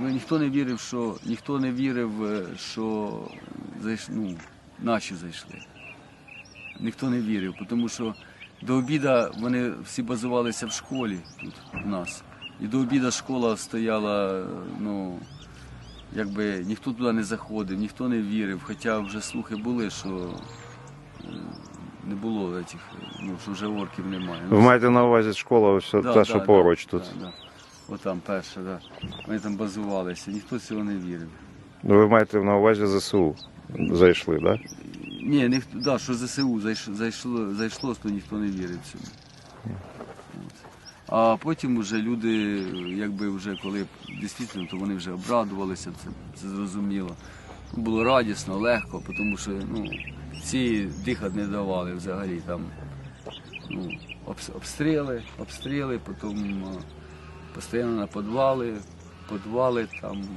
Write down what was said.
Ніхто не вірив, що ніхто не вірив, е, що зайш, ну, наші зайшли. Ніхто не вірив, тому що до обіда вони всі базувалися в школі тут у нас. І до обіда школа стояла, ну, якби ніхто туди не заходив, ніхто не вірив, хоча вже слухи були, що е, не було цих, ну, що вже орків немає. Ви маєте на увазі школа, ось Да, та, що да, поруч да, тут. Да, да. Отам перша, да. Вони там базувалися, ніхто цього не вірив. Ну, ви маєте на увазі ЗСУ. Зайшли, так? Да? Ні, ніхто, да, що ЗСУ зайшло, зайшло, зайшло, то ніхто не вірив цьому. А потім вже люди, якби вже коли дійсно, то вони вже обрадувалися, це, це зрозуміло. Було радісно, легко, тому що ну, ці дихати не давали взагалі там. Ну, обстріли, обстріли, потім постійно на підвали, підвали там